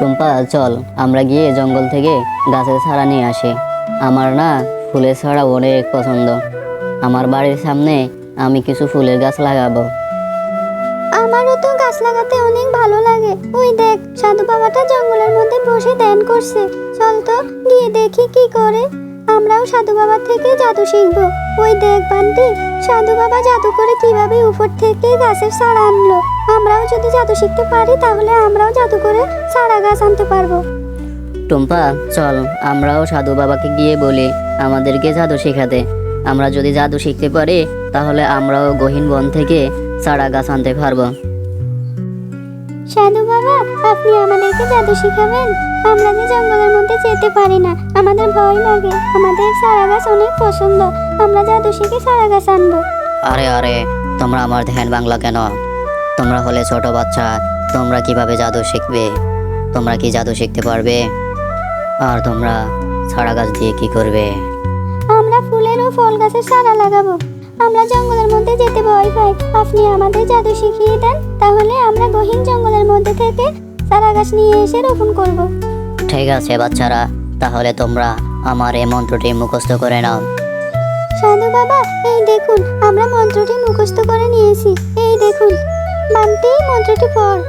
টুম্পা চল, আমরা গিয়ে জঙ্গল থেকে গাছের ছাড়া নিয়ে আসি। আমার না ফুলের ছাড়া অনেক পছন্দ। আমার বাড়ির সামনে আমি কিছু ফুলের গাছ লাগাবো। আমারও তো গাছ লাগাতে অনেক ভালো লাগে। ওই দেখ, সাধু বাবাটা জঙ্গলের মধ্যে বসে ধ্যান করছে। চল তো, গিয়ে দেখি কি করে। আমরাও সাধু বাবার থেকে জাদু শিখব। ওই দেখ বান্টি, সাধু বাবা জাদু করে কীভাবে উপর থেকে গাছের চারা আনলো। আমরাও যদি জাদু শিখতে পারি তাহলে আমরাও জাদু করে চারা গাছ আনতে পারব। টুম্পা চল আমরাও সাধু বাবাকে গিয়ে বলি আমাদেরকে জাদু শেখাতে। আমরা যদি জাদু শিখতে পারি তাহলে আমরাও গহীন বন থেকে চারা গাছ আনতে পারব। সাধু বাবা আপনি আমাদেরকে জাদু শিখাবেন? আমরা যে জঙ্গলের মধ্যে যেতে পারি না আমাদের ভয় লাগে। আমাদের চারা গাছ অনেক পছন্দ। আমরা জাদু শিখে চারা গাছ আনব। আরে আরে তোমরা আমার ধ্যান বাংলা কেন? তোমরা হলে ছোট বাচ্চা তোমরা কীভাবে জাদু শিখবে? তোমরা কি জাদু শিখতে পারবে? আর তোমরা ছাড়া গাছ দিয়ে কি করবে? আমরা ফুলের ও ফল গাছের চারা লাগাবো। আমরা জঙ্গলের মধ্যে যেতে ভয় পাই। আপনি আমাদের জাদু শিখিয়ে দেন তাহলে আমরা গহীন জঙ্গলের মধ্যে থেকে চারা গাছ নিয়ে এসে রোপণ করব। ঠিক আছে বাচ্চারা তাহলে তোমরা আমার এই মন্ত্রটি মুখস্থ করে নাও। সাধু বাবা এই দেখুন আমরা মন্ত্রটি মুখস্থ করে নিয়েছি। এই দেখুন। বান্টি মন্ত্রটি পড়।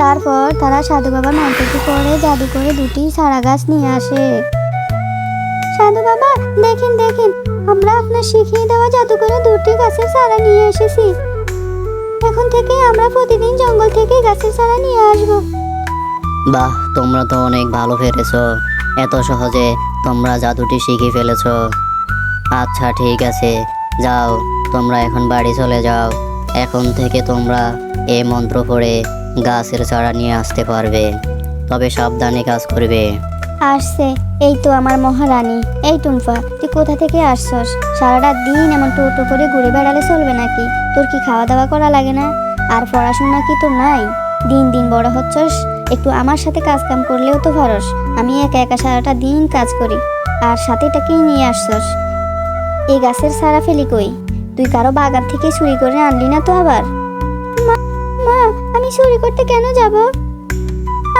তারপর তারা সাধু বাবার মন্ত্রটি পড়ে, জাদু করে দুটি চারা গাছ নিয়ে আসে। সাধু বাবা, দেখেন দেখেন, আমরা আপনার শিখিয়ে দেওয়া জাদু করে দুটি গাছের চারা নিয়ে এসেছি। এখন থেকে আমরা প্রতিদিন জঙ্গল থেকে গাছের চারা নিয়ে আসব। বাহ, তোমরা তো অনেক ভালো পেরেছ এত সহজে তোমরা জাদুটি শিখে ফেলেছো। আচ্ছা ঠিক আছে। যাও, তোমরা এখন বাড়ি চলে যাও। এখন থেকে তোমরা এই মন্ত্র পড়ে গাছের চারা নিয়ে আসতে পারবে। তবে সাবধানে কাজ করবে। আসছে। এই তো আমার মহারানী। এই টুম্পা তুই কোথা থেকে আসছস? সারাটা দিন এমন টোটো করে ঘুরে বেড়ালে চলবে নাকি? তোর কি খাওয়া দাওয়া করা লাগে না? আর পড়াশোনা কি তোর নাই? দিন দিন বড় হচ্ছস। একটু আমার সাথে কাজ কাম করলেও তো পারস। আমি একা একা সারাটা দিন কাজ করি। আর সাথে এটাকেই নিয়ে আসছস। এই গাছের সারা ফেলি কই? তুই কারও বাগান থেকে চুরি করে আনলি না তো আবার? মা, আমি চুরি করতে কেন যাব?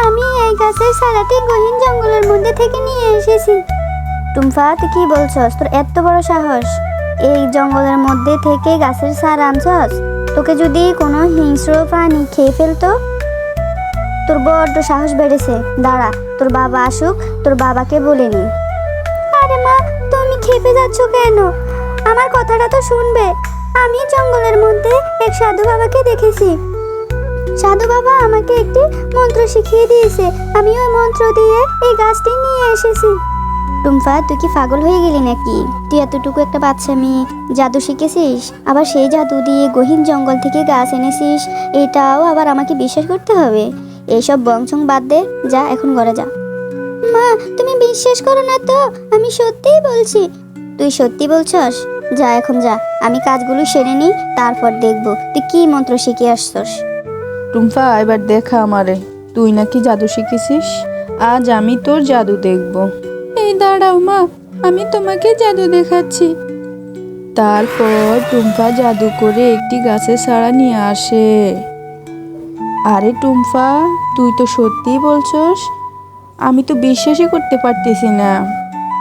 আমি এই গাছের সারাটি গহীন জঙ্গলের মধ্যে থেকে নিয়ে এসেছি। টুম্পা তুই কি বলছস? তোর এত বড় সাহস। এই জঙ্গলের মধ্যে থেকে গাছের সার আনছস? তোকে যদি কোনো হিংস্র প্রাণী খেয়ে ফেলতো? তোর বড্ড সাহস বেড়েছে। দাঁড়া, তোর বাবা আসুক, তোর বাবাকে বলে নি। আরে মা, তুমি খেপে যাচ্ছ কেন? আমার কথাটা তো শুনবে। আমি জঙ্গলের মধ্যে এক সাধু বাবাকে দেখেছি। সাধু বাবা আমাকে একটি মন্ত্র শিখিয়ে দিয়েছে। আমি ওই মন্ত্র দিয়ে এই গাছটি নিয়ে এসেছি। টুম্পা, তুই কি পাগল হয়ে গেলি নাকি? তুই এতটুকু একটা বাচ্চা মেয়ে, জাদু শিখেছিস? আবার সেই জাদু দিয়ে গহীন জঙ্গল থেকে গাছ এনেছিস, এটাও আবার আমাকে বিশ্বাস করতে হবে? এইসব বংশং বাদ দে, যা, এখন ঘরে যা। মা, তুমি বিশ্বাস করো না তো, আমি সত্যিই বলছি। তুই সত্যি বলছস? যা, এখন যা, আমি কাজগুলো সেরে নিই, তারপর দেখব, তুই কি মন্ত্র শিখে আসছস? টুম্পা, এবার দেখা আমারে। তুই নাকি জাদু শিখেছিস? আজ আমি তোর জাদু দেখব। এই দাঁড়াও মা, আমি তোমাকে জাদু দেখাচ্ছি। তারপর টুম্পা জাদু করে একটি গাছের সাড়া নিয়ে আসে। আরে টুম্পা, তুই তো সত্যিই বলছস, আমি তো বিশ্বাসই করতে পারতেছি না।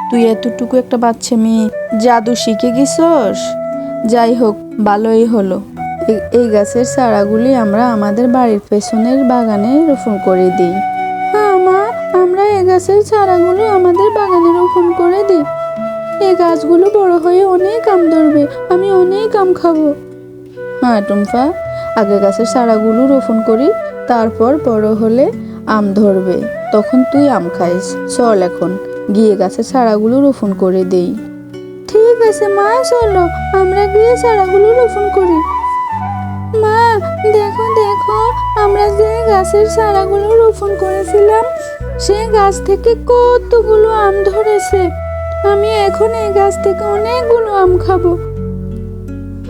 তুই এতটুকু একটা বাচ্চা মেয়ে, জাদু শিখে গেছস? যাই হোক, ভালোই হলো। এই গাছের চারাগুলি আমরা আমাদের বাড়ির পেছনের বাগানে রোপণ করে দিই। হ্যাঁ মা, আমরা এই গাছের চারাগুলো আমাদের বাগানে রোপণ করে দিই। এই গাছগুলো বড় হয়ে অনেক আম ধরবে, আমি অনেক আম খাব। হ্যাঁ টুম্পা আগে গাছের চারাগুলো রোপণ করি, তারপর বড় হলে আম ধরবে, তখন তুই আম খাইস। চল এখন, গিয়ে গাছের চারাগুলো রোপণ করে দেই। ঠিক আছে মা, চলো, আমরা গিয়ে চারাগুলো রোপণ করি। মা, দেখো দেখো, আমরা যে গাছের চারাগুলো রোপণ করেছিলাম সেই গাছ থেকে কতগুলো আম ধরেছে। আমি এখন এই গাছ থেকে অনেকগুলো আম খাব।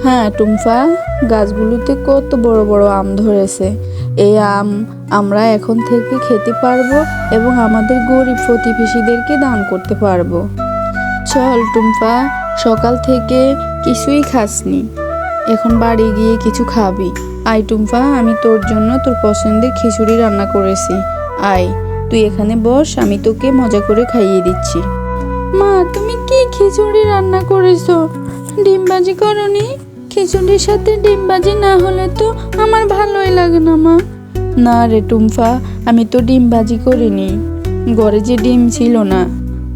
হ্যাঁ টুম্পা গাছগুলোতে কত বড় বড় আম ধরেছে। এই আম আমরা এখন থেকে খেতে পারব এবং আমাদের গরিব প্রতিবেশীদেরকে দান করতে পারব। চল টুম্পা সকাল থেকে কিছুই খাসনি। এখন বাড়ি গিয়ে কিছু খাবি। আয় টুম্পা, আমি তোর জন্য তোর পছন্দের খিচুড়ি রান্না করেছি। আয়, তুই এখানে বস, আমি তোকে মজা করে খাইয়ে দিচ্ছি। মা, তুমি কি খিচুড়ি রান্না করেছ? ডিমবাজি করনি? খিচুড়ির সাথে ডিমবাজি না হলে তো আমার ভালোই লাগে না, মা। না রে টুম্পা, আমি তো ডিমবাজি করিনি। ঘরে যে ডিম ছিল না।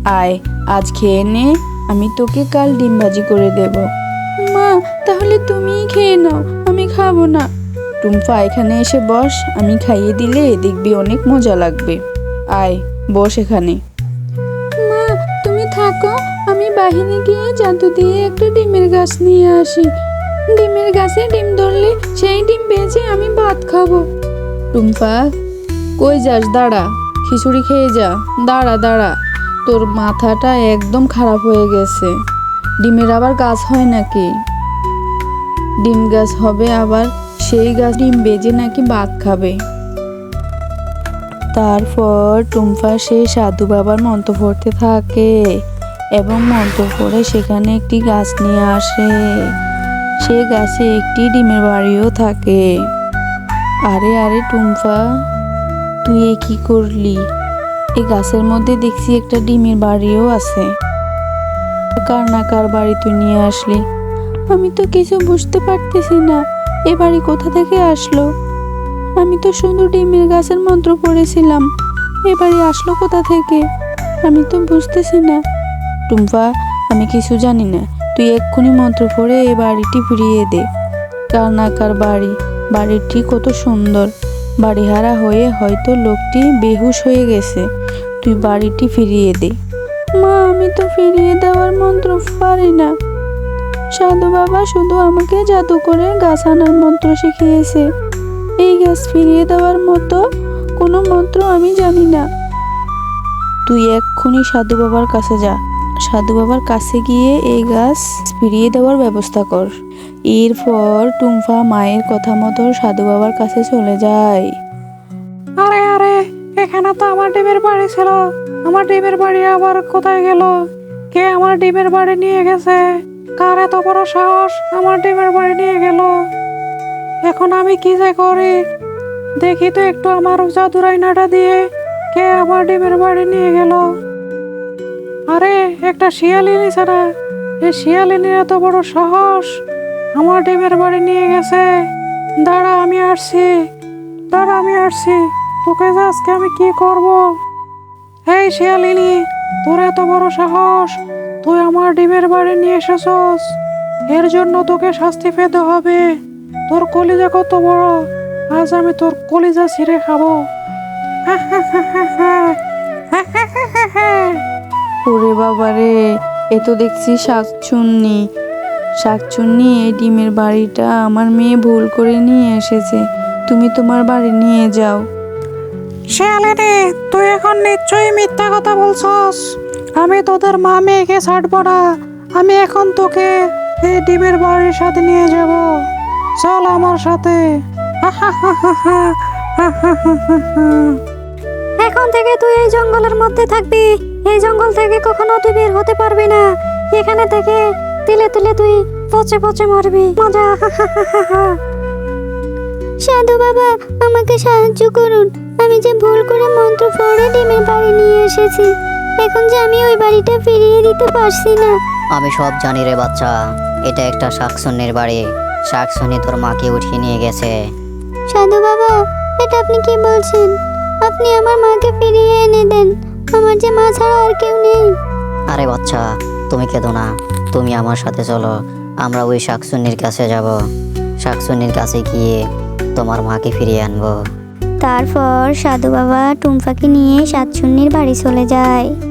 আয়, আজ খেয়ে নে, আমি তোকে কাল ডিমবাজি করে দেব। তাহলে তুমিই খেয়ে নাও, আমি খাব না। টুম্পা, এখানে এসে বস, আমি খাইয়ে দিলে দেখবি অনেক মজা লাগবে। আয়, বস এখানে। মা, তুমি থাকো, আমি বাহিরে গিয়ে জাদু দিয়ে একটা ডিমের গাছ নিয়ে আসি। ডিমের গাছে ডিম ধরলে সেই ডিম বেঁচে আমি ভাত খাব। টুম্পা, কই যাস, দাঁড়া, খিচুড়ি খেয়ে যা, দাঁড়া দাঁড়া। তোর মাথাটা একদম খারাপ হয়ে গেছে। ডিমের আবার গাছ হয় নাকি? ডিম গাছ হবে আবার সেই গাছ ডিম বেজে নাকি ভাত খাবে। তারপর টুম্পা সেই সাধু বাবার মন্ত্র পড়তে থাকে এবং মন্ত্র পড়ে সেখানে একটি গাছ নিয়ে আসে। সে গাছে একটি ডিমের বাড়িও থাকে। আরে আরে টুম্পা, তুই এ কি করলি? এই গাছের মধ্যে দেখছি একটা ডিমের বাড়িও আছে। কার না কার বাড়ি তুই নিয়ে আসলি? আমি তো কিছু বুঝতে পারতেছি না। এ বাড়ি কোথা থেকে আসলো? আমি তো শুধু ডিমের গাছের মন্ত্র পড়েছিলাম। এ বাড়ি আসলো কোথা থেকে? আমি তো বুঝতেছি না। টুম্পা, আমি কিছু জানি না। তুই এক্ষুনি মন্ত্র পড়ে এ বাড়িটি ফিরিয়ে দে। কার না কার বাড়ি। বাড়িটি কত সুন্দর। বাড়িহারা হয়ে হয়তো লোকটি বেহুশ হয়ে গেছে। তুই বাড়িটি ফিরিয়ে দে। মা, আমি তো ফিরিয়ে দেওয়ার মন্ত্র পারি না। সাধু বাবা শুধু আমাকে জাদু করে গাছ আনার মন্ত্র শিখিয়েছে। এই গাছ ফিরিয়ে দেওয়ার মতো কোনো মন্ত্র আমি জানি না। তুই এক্ষুনি সাধু বাবার কাছে যা। সাধু বাবার কাছে গিয়ে এই গাছ ফিরিয়ে দেওয়ার ব্যবস্থা কর। এরপর টুম্পা মায়ের কথা মতো সাধু বাবার কাছে চলে যায়। আরে আরে, এখানে তো আমার ডিমের বাড়ি ছিল। আমার ডিমের বাড়ি আবার কোথায় গেল? কে আমার ডিমের বাড়ি নিয়ে গেছে? কার এত বড় সাহস আমার ডিমের বাড়ি নিয়ে গেল? এখন আমি কি যে করি? দেখি তো একটু আমার জাদুর আয়নাটা দিয়ে কে আমার ডিমের বাড়ি নিয়ে গেল। আরে, একটা শিয়ালিনী ছাড়া। এই শিয়ালিনীর এত বড় সাহস আমার ডিমের বাড়ি নিয়ে গেছে। দাঁড়া, আমি আসছি। দাঁড়া, আমি আসছি। তোকে যে আজকে আমি কি করব? এই শিয়ালিনী, তোর এত বড় সাহস তুই আমার ডিমের বাড়ি নিয়ে এসেছস। এর জন্য তোকে শাস্তি পেতে হবে। তোর কলিজা কত বড়? আজ আমি তোর কলিজা ছিঁড়ে খাব। ওরে বাবারে এ তো দেখছি শাকচুন্নি। শাকচুন্নি এই ডিমের বাড়িটা আমার মেয়ে ভুল করে নিয়ে এসেছে। তুমি তোমার বাড়ি নিয়ে যাও। শিয়ালিনী তুই এখন নিশ্চয়ই মিথ্যা কথা বলছস। আমি তোদের মা মেয়েকে ছাড়বো না। আমি এখন তোকে এই ডিমের বাড়ির সাথে নিয়ে যাব। চল আমার সাথে। এখন থেকে তুই এই জঙ্গলের মধ্যে থাকবি। এই জঙ্গল থেকে কখনো তুই বের হতে পারবি না। এখানে থেকে তিলে তিলে তুই পচে পচে মরবি। মজা। সাধু বাবা, আমাকে সাহায্য করুন। আমি যে ভুল করে মন্ত্র পড়ে ডিমের বাড়ি নিয়ে এসেছি। এখন যে আমি ওই বাড়িটা ফিরিয়ে দিতে পারছি না। আমি সব জানি রে বাচ্চা। এটা একটা শাকসুন্নির বাড়ি। শাকসুন্নি তোর মাকে উঠিয়ে নিয়ে গেছে। সাধু বাবা এটা আপনি কি বলছেন? আপনি আমার মাকে ফিরিয়ে এনে দেন। আমার যে মা ছাড়া আর কেউ নেই। আরে বাচ্চা তুমি কেঁদো না। তুমি আমার সাথে চলো। আমরা ওই শাকসুন্নির কাছে যাব। শাকসুন্নির কাছে গিয়ে তোমার মাকে ফিরিয়ে আনব। তারপর সাধু বাবা টুম্পাকে নিয়ে সাতচুন্নির বাড়ি চলে যায়।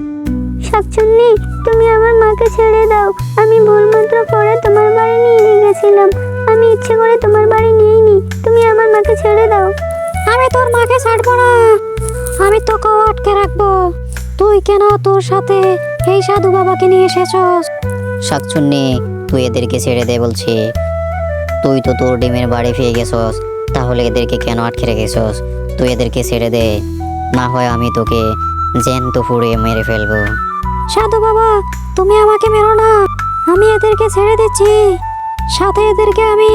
সাতচুন্নি তুমি আমার মাকে ছেড়ে দাও। আমি ভুল মন্ত্র পড়ে তোমার বাড়ি নিয়ে গেছিলাম। আমি ইচ্ছে করে তোমার বাড়ি নিইনি। তুমি আমার মাকে ছেড়ে দাও। আমি তোর মাকে ছাড়বো না। আমি তোকেও আটকে রাখব। তুই কেন তোর সাথে এই সাধু বাবাকে নিয়ে এসেছস? শাকচুন্নি তুই এদেরকে ছেড়ে দে বলছি। তুই তো তোর ডিমের বাড়ি ফিরে গেছস। তাহলে এদেরকে কেন আটকে রেখেছস? তুই এদেরকে ছেড়ে দে। না হয় আমি তোকে জ্যান্ত পুড়িয়ে মেরে ফেলব। সাধু বাবা, তুমি আমাকে মেরো না। আমি এদেরকে ছেড়ে দিচ্ছি। সাথে এদেরকে আমি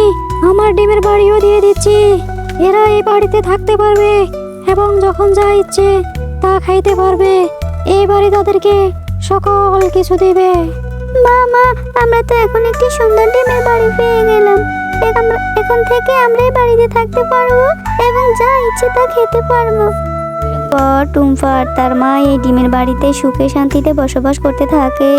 আমার ডিমের বাড়িও দিয়ে দিচ্ছি। এরা এই বাড়িতে থাকতে পারবে এবং যখন যা ইচ্ছে তা খাইতে পারবে। এবারে তাদেরকে সকল কিছু দিবে। মা মা আমরা তো এখন একটি সুন্দর ডিমের বাড়ি পেয়ে গেলাম। এখন থেকে আমরা এই বাড়িতে থাকতে পারব এবং যা ইচ্ছে তা খেতে পারব। পর টুম্পা আর তার মা এই ডিমের বাড়িতে সুখে শান্তিতে বসবাস করতে থাকে।